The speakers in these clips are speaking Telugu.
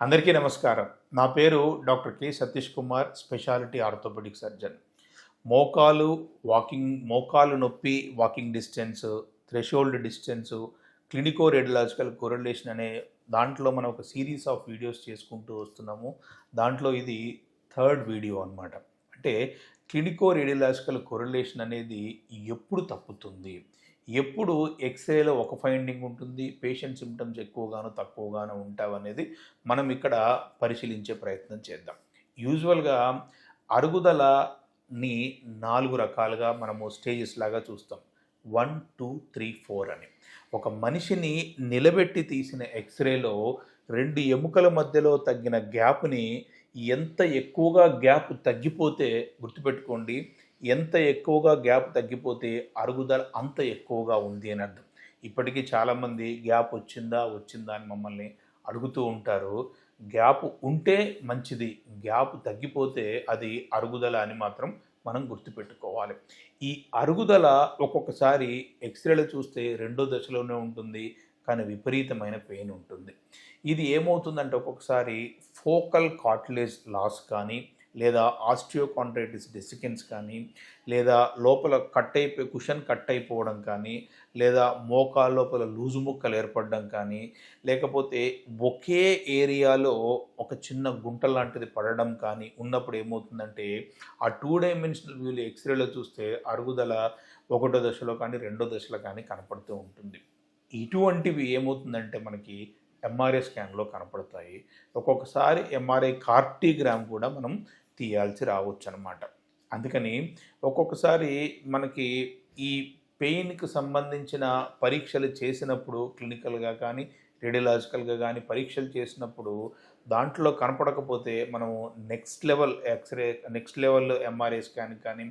అందరికీ నమస్కారం. నా పేరు doctor K Satish Kumar speciality orthopaedic surgeon. మోకాలు వాకింగ్ మోకాలు నొప్పి walking distance threshold distance clinico radiological correlation అనే దాంట్లో మనం ఒక సిరీస్ ఆఫ్ వీడియోస్ చేసుకుంటూ వస్తున్నాము. దాంట్లో ఇది థర్డ్ వీడియో అన్నమాట. అంటే క్లినికో రేడియలాజికల్ కొరలేషన్ అనేది ఎప్పుడు తప్పుతుంది? ఎప్పుడు ఎక్స్రేలో ఒక ఫైండింగ్ ఉంటుంది పేషెంట్ సిమ్టమ్స్ ఎక్కువగానో తక్కువగానో ఉంటావనేది మనం ఇక్కడ పరిశీలించే ప్రయత్నం చేద్దాం. యూజువల్గా అరుగుదలని నాలుగు రకాలుగా మనము స్టేజెస్ లాగా చూస్తాం. వన్ టూ త్రీ ఫోర్ అని. ఒక మనిషిని నిలబెట్టి తీసిన ఎక్స్రేలో రెండు ఎముకల మధ్యలో తగ్గిన గ్యాప్ని ఎంత ఎక్కువగా గ్యాప్ తగ్గిపోతే గుర్తుపెట్టుకోండి ఎంత ఎక్కువగా గ్యాప్ తగ్గిపోతే అరుగుదల అంత ఎక్కువగా ఉంది అని అర్థం. ఇప్పటికీ చాలామంది గ్యాప్ వచ్చిందా వచ్చిందా అని మమ్మల్ని అడుగుతూ ఉంటారు. గ్యాప్ ఉంటే మంచిది గ్యాప్ తగ్గిపోతే అది అరుగుదల అని మాత్రం మనం గుర్తుపెట్టుకోవాలి. ఈ అరుగుదల ఒక్కొక్కసారి ఎక్స్రేలు చూస్తే రెండో దశలోనే ఉంటుంది కానీ విపరీతమైన పెయిన్ ఉంటుంది. ఇది ఏమవుతుందంటే ఒక్కొక్కసారి ఫోకల్ కార్టిలేజ్ లాస్ కానీ లేదా ఆస్టియోకాండ్రైటిస్ డెసికెన్స్ కానీ లేదా లోపల కట్ అయిపోయి కుషన్ కట్ అయిపోవడం కానీ లేదా మోకాల లోపల లూజు ముక్కలు ఏర్పడడం కానీ లేకపోతే ఒకే ఏరియాలో ఒక చిన్న గుంట లాంటిది పడడం కానీ ఉన్నప్పుడు ఏమవుతుందంటే ఆ టూ డైమెన్షనల్ వ్యూలో ఎక్స్రేలో చూస్తే అరుగుదల ఒకటో దశలో కానీ రెండో దశలో కానీ కనపడుతూ ఉంటుంది. ఇటువంటివి ఏమవుతుందంటే మనకి ఎంఆర్ఐ స్కాన్లో కనపడతాయి. ఒక్కొక్కసారి ఎంఆర్ఐ కార్టీగ్రామ్ కూడా మనం తీయాల్సి రావచ్చు అనమాట అందుకని ఒక్కొక్కసారి మనకి ఈ పెయిన్కి సంబంధించిన పరీక్షలు చేసినప్పుడు క్లినికల్గా కానీ రేడియలాజికల్గా కానీ పరీక్షలు చేసినప్పుడు దాంట్లో కనపడకపోతే మనము next level X ray next level MRI scan కానీ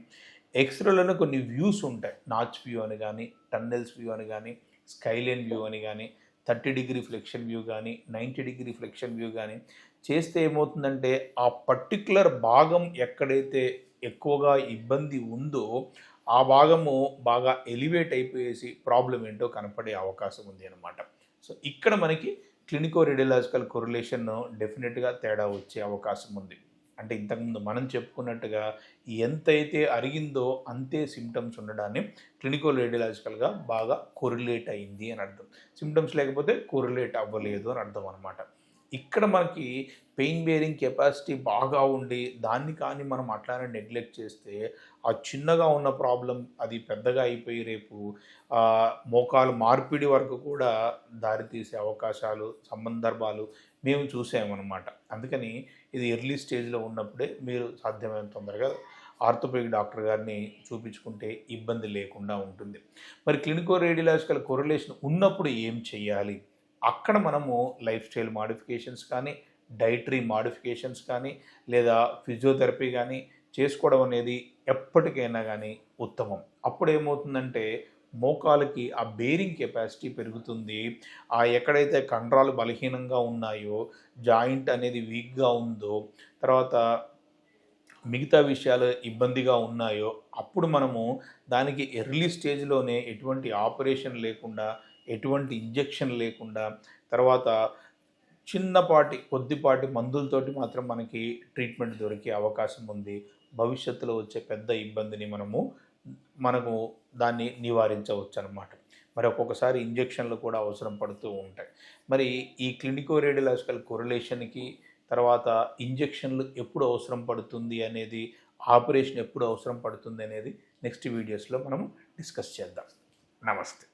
ఎక్స్రేలోనే కొన్ని వ్యూస్ ఉంటాయి. నాచ్ వ్యూ అని కానీ టన్నెల్స్ వ్యూ అని కానీ స్కైలైన్ వ్యూ అని కానీ థర్టీ డిగ్రీ ఫ్లెక్షన్ వ్యూ కానీ నైంటీ డిగ్రీ ఫ్లెక్షన్ వ్యూ కానీ చేస్తే ఏమవుతుందంటే ఆ పర్టికులర్ భాగం ఎక్కడైతే ఎక్కువగా ఇబ్బంది ఉందో ఆ భాగము బాగా ఎలివేట్ అయిపోయేసి ప్రాబ్లం ఏంటో కనపడే అవకాశం ఉంది అనమాట సో ఇక్కడ మనకి క్లినికో రేడియలాజికల్ కొరిలేషన్ డెఫినెట్గా తేడా వచ్చే అవకాశం ఉంది. అంటే ఇంతకుముందు మనం చెప్పుకున్నట్టుగా ఎంతైతే అరిగిందో అంతే సిమ్టమ్స్ ఉండడాన్ని క్లినికల్ రేడియలాజికల్గా బాగా కొరిలేట్ అయింది అని అర్థం. సిమ్టమ్స్ లేకపోతే కొరిలేట్ అవ్వలేదు అని అర్థం అనమాట ఇక్కడ మనకి పెయిన్ బేరింగ్ కెపాసిటీ బాగా ఉండి దాన్ని కానీ మనం అట్లానే నెగ్లెక్ట్ చేస్తే ఆ చిన్నగా ఉన్న ప్రాబ్లం అది పెద్దగా అయిపోయి రేపు మోకాలు మార్పిడి వరకు కూడా దారితీసే అవకాశాలు సందర్భాలు మేము చూసామన్నమాట. అందుకని ఇది ఎర్లీ స్టేజ్లో ఉన్నప్పుడే మీరు సాధ్యమైన తొందరగా ఆర్థోపెడిక్ డాక్టర్ గారిని చూపించుకుంటే ఇబ్బంది లేకుండా ఉంటుంది. మరి క్లినికో రేడియలాజికల్ కొరలేషన్ ఉన్నప్పుడు ఏం చేయాలి అక్కడ మనము లైఫ్ స్టైల్ మాడిఫికేషన్స్ కానీ డైటరీ మాడిఫికేషన్స్ కానీ లేదా ఫిజియోథెరపీ కానీ చేసుకోవడం అనేది ఎప్పటికైనా కానీ ఉత్తమం. అప్పుడు ఏమవుతుందంటే మోకాలకి ఆ బేరింగ్ కెపాసిటీ పెరుగుతుంది. ఆ ఎక్కడైతే కండరాలు బలహీనంగా ఉన్నాయో జాయింట్ అనేది వీక్గా ఉందో తర్వాత మిగతా విషయాలు ఇబ్బందిగా ఉన్నాయో అప్పుడు మనము దానికి ఎర్లీ స్టేజ్లోనే ఎటువంటి ఆపరేషన్ లేకుండా ఎటువంటి ఇంజెక్షన్ లేకుండా తర్వాత చిన్నపాటి కొద్దిపాటి మందులతోటి మాత్రం మనకి ట్రీట్మెంట్ దొరికే అవకాశం ఉంది. భవిష్యత్తులో వచ్చే పెద్ద ఇబ్బందిని మనము మనము దాన్ని నివారించవచ్చు అనమాట మరి ఒక్కొక్కసారి ఇంజెక్షన్లు కూడా అవసరం పడుతూ ఉంటాయి. మరి ఈ క్లినికో రేడియలాజికల్ కొరలేషన్కి తర్వాత ఇంజెక్షన్లు ఎప్పుడు అవసరం పడుతుంది అనేది ఆపరేషన్ ఎప్పుడు అవసరం పడుతుంది అనేది నెక్స్ట్ వీడియోస్లో మనం డిస్కస్ చేద్దాం. నమస్తే.